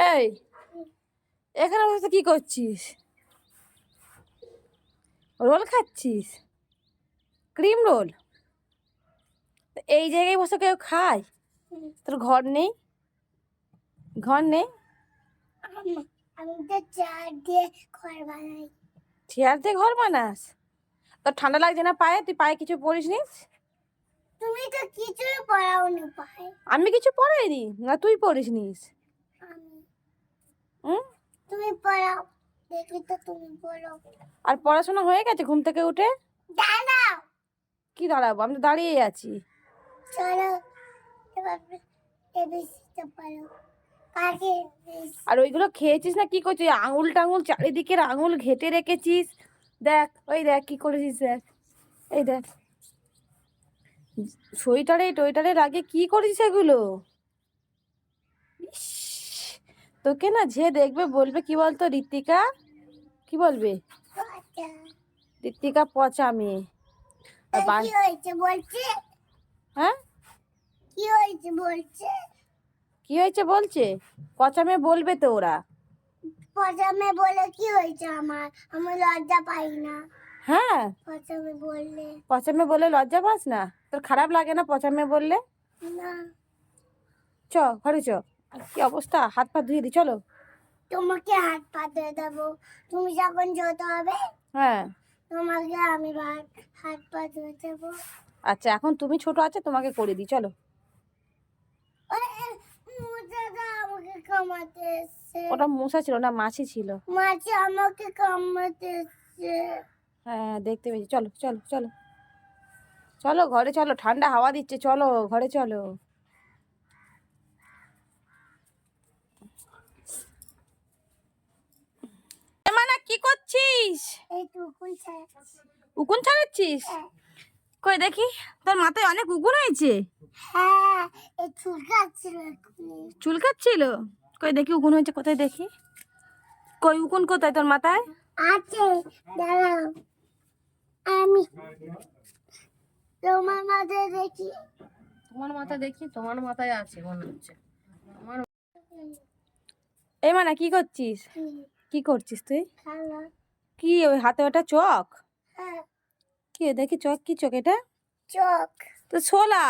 এই এখানে বসে কি করছিস? রোল খাচ্ছিস? Cream roll? এই জায়গায় বসে কেউ খায়? তোর ঘর নেই? ঘর নেই? আমি- আমি তো চার দিয়ে ঘর বানাই। চেয়ার দিয়ে ঘর বানাস? তোর ঠান্ডা লাগছে না পায়ে? তুই পায়ে কিছু পরিস নিস তুমি তো কিছুই পড়াওনি পাই আমি কিছু পরাইনি না তুই পরিস নিস হুম? তুমি পড়াও দেখি তো তুমি আর পড়াশোনা হয়ে গেছে ঘুম থেকে উঠে? দাঁড়াও। কি দাঁড়াবো? আমি তো দাঁড়িয়ে আছি। চলো আর ওইগুলো খেয়েছিস না? কি করছিস? আঙুল টাঙুল চারিদিকের আঙুল ঘেটে রেখেছিস? দেখ ওই দেখ কি করেছিস দেখ। এই দেখ। সোয়েটারে টোয়েটারে লাগে কি করেছিস এগুলো? ইস, তোকে না যে দেখবে বলবে কি বলতো ঋতিকা কি বলবে? ঋতিকা পচা মেয়ে। আর কি হয়েছে বলছে? হ্যাঁ? কি হয়েছে বলছে? কি হয়েছে বলছে? পচা মেয়ে বলবে তো ওরা। প্রথমে বলে কি হয়েছে আমার? আমি লজ্জা পাই না। হ্যাঁ? প্রথমে বললে। পচা মেয়ে বলে লজ্জা পাস না? তোর খারাপ লাগে না পচা মেয়ে বললে? না। চ ঘরে চ। কি অবস্থা? হাত পা ধুয়ে দি চলো। তোমাকে হাত পা ধুয়ে দেবো। তুমি যখন যেতে হবে হ্যাঁ। তোমাকে আমি হাত পা ধুয়ে দেবো। আচ্ছা এখন তুমি ছোট আছে তোমাকে করে দিই চলো। ওটা মশা ছিল না মাছি ছিল। মাছি আমাকে এসছে। হ্যাঁ দেখতে পেয়েছি। চলো চলো চলো। চলো ঘরে চলো ঠান্ডা হাওয়া দিচ্ছে চলো ঘরে চলো মানে কি করছিস এই টুকুন ছাড়া উকুন ছাড়াচ্ছিস? কই দেখি তোর মাথায় অনেক উকুন হয়েছে? হ্যাঁ এই চুলকাচ্ছিল কই দেখি উকুন হয়েছে কোথায় দেখি? কই উকুন কোথায় তোর মাথায়? আছে দাঁড়াও। আমি তোমার মাথায় দেখি। তোমার মাথায় দেখি তোমার মাথায় আছে মনে হচ্ছে। আমার এই মানে কি করছিস? কি করছিস তুই? কি ওই হাতে ওটা চক? হ্যাঁ। কি দেখি চক? কি চক এটা? চক। তো ছোলা।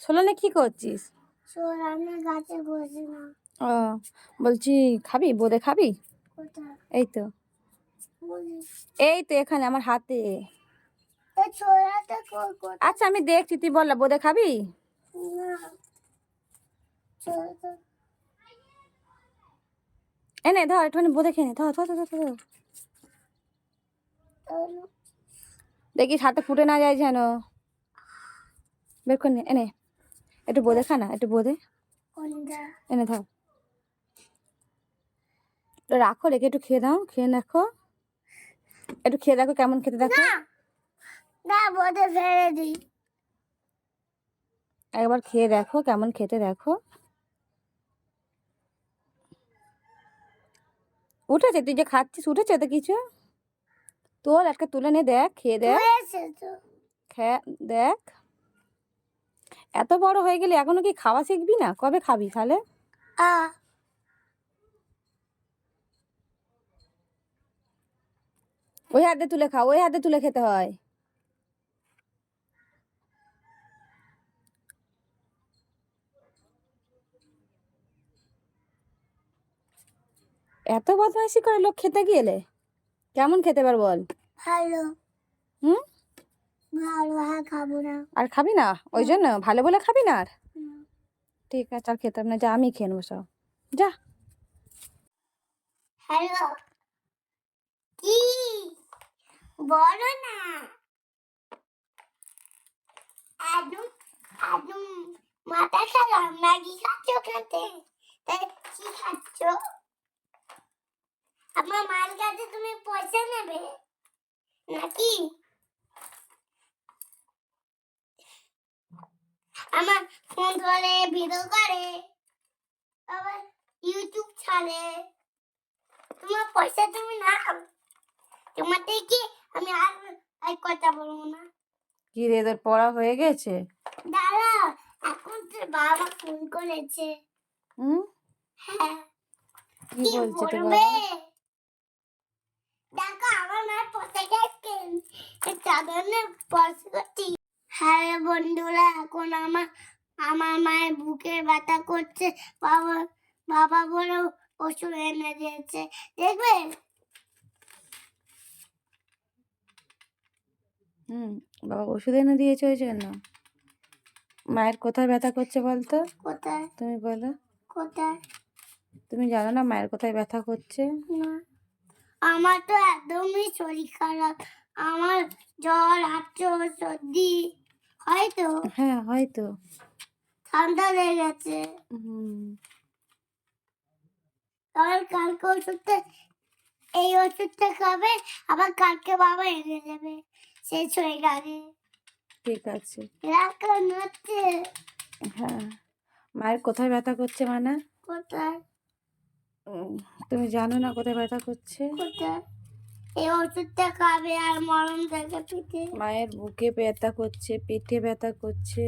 ছোলা নিয়ে কি করছিস? না ও বলছি খাবি? বোদে খাবি? এই তো। এই তো এখানে আমার হাতে। আচ্ছা আমি দেখছি তুই বল না বোদে খাবি? না। এনে ধর একটুখানি বোদে খেয়ে নে ধর ধর ধর, ধর। দেখিস হাতে ফুটে না যায় যেন। বের করে নে এনে একটু বোদে খা না একটু বোদে কোনটা? এনে ধর। রাখো রেখে একটু খেয়ে দাও খেয়ে দেখো। একটু খেয়ে দেখো কেমন খেতে দেখো। না না বোধে ফেলে দিই। একবার খেয়ে দেখো কেমন খেতে দেখো। উঠেছে? তুই যে খাচ্ছিস উঠেছে তো কিছু? তোর একটা তুলে নে দেখ খেয়ে দেখ। দেখ। এত বড় হয়ে গেলে এখনও কি খাওয়া শিখবি না? কবে খাবি তাহলে? ওই হাতে তুলে খাও ওই হাতে তুলে খেতে হয়। এত বদমাইশি করে লোক খেতে গেলে? কেমন খেতে পার বল? ভালো। হুম? ভালো আর খাব না। আর খাবি না? ওই জন্য? ভালো বলে খাবি না আর? ঠিক আছে আর খেতাম না। যা আমি খেয়ে নেব সব। যা। হ্যালো। কি? বলো না। একদম একদম মাথা খারাপ ম্যাগি খাচ্ছ খেতে? তাই কি খাচ্ছ? আমার মায়ের কাছে তুমি পয়সা নেবে? নাকি? আমার ফোন ধরে ভিডিও করে আবার ইউটিউব ছাড়ে। তোমার পয়সা তুমি নাও। তোমার থেকে আমি আর আর কথা বলব না? কি রে তোর পড়া হয়ে গেছে? দাঁড়াও এখন তোর বাবা ফোন করেছে। হুম? হ্যাঁ। কি বলছে তো বলবে? বাবা দেখো আমার মায়ের পোশাকে চাদরে স্পর্শ করছি হ্যাঁ বন্ধুরা এখন আমার আমার মায়ের বুকের ব্যথা করছে। বাবা বাবা বলে ওষুধ এনে দিয়েছে। দেখবে? হুম বাবা ওষুধ এনে দিয়েছে ওই জন্য। মায়ের কোথায় ব্যথা করছে বলতো? কোথায়? তুমি বলো। কোথায়? তুমি জানো না মায়ের কোথায় ব্যথা করছে? না। আমার তো একদমই শরীর খারাপ। আমার জ্বর হাঁচো সর্দি হয়তো হ্যাঁ হয়তো। ঠান্ডা লেগে গেছে। তাহলে কালকে ওষুধটা এই ওষুধটা খাবে আবার কালকে বাবা এনে দেবে। শেষ হয়ে গেলে ঠিক আছে। এখন হচ্ছে হ্যাঁ। মায়ের কোথায় ব্যথা করছে মানে? কোথায়? তুমি জানো না কোথায় ব্যথা করছে? কোথায়? এই ওষুধটা খাবে আর মরম দেখে পিঠে। মায়ের বুকে ব্যথা করছে পেটে ব্যথা করছে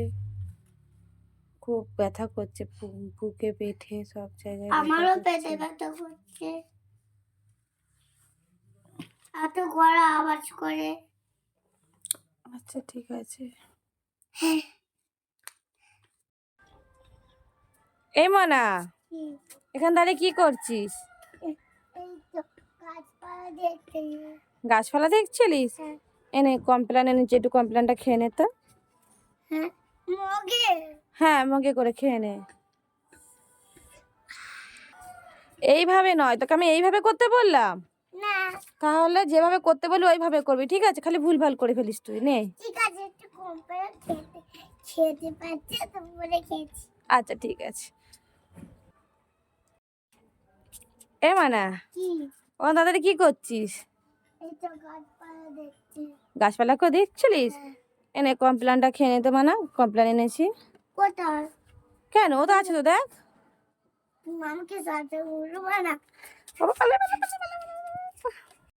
খুব ব্যথা করছে বুকে পেটে সব জায়গায় আমারও পেটে ব্যথা করছে। এত গড়া আওয়াজ করে। আচ্ছা ঠিক আছে। হ্যাঁ। এই মনা এখান দাঁড়িয়ে কি করছিস? এই তো। গাছপালা দেখছিলিস? হ্যাঁ। এনে কমপ্লেন এনে একটু কমপ্লেনটা খেয়ে নে তো। হ্যাঁ মগে? হ্যাঁ করে খেয়ে নে। এইভাবে নয় তোকে আমি এইভাবে করতে বললাম? তাহলে যেভাবে করতে বলি ওইভাবে করবি ঠিক আছে? খালি ভুল ভালো করে ফেলিস তুই নে। আচ্ছা ঠিক আছে। এ মানা। ও দাদারে কি করছিস গাছপালা কো দেখছিলিস হ্যাঁ। এনে কমপ্লেনটা খেয়ে নিতে মানা কমপ্লেন এনেছি কেন ও তো আছে তো দেখ মামকে সাথে বলব না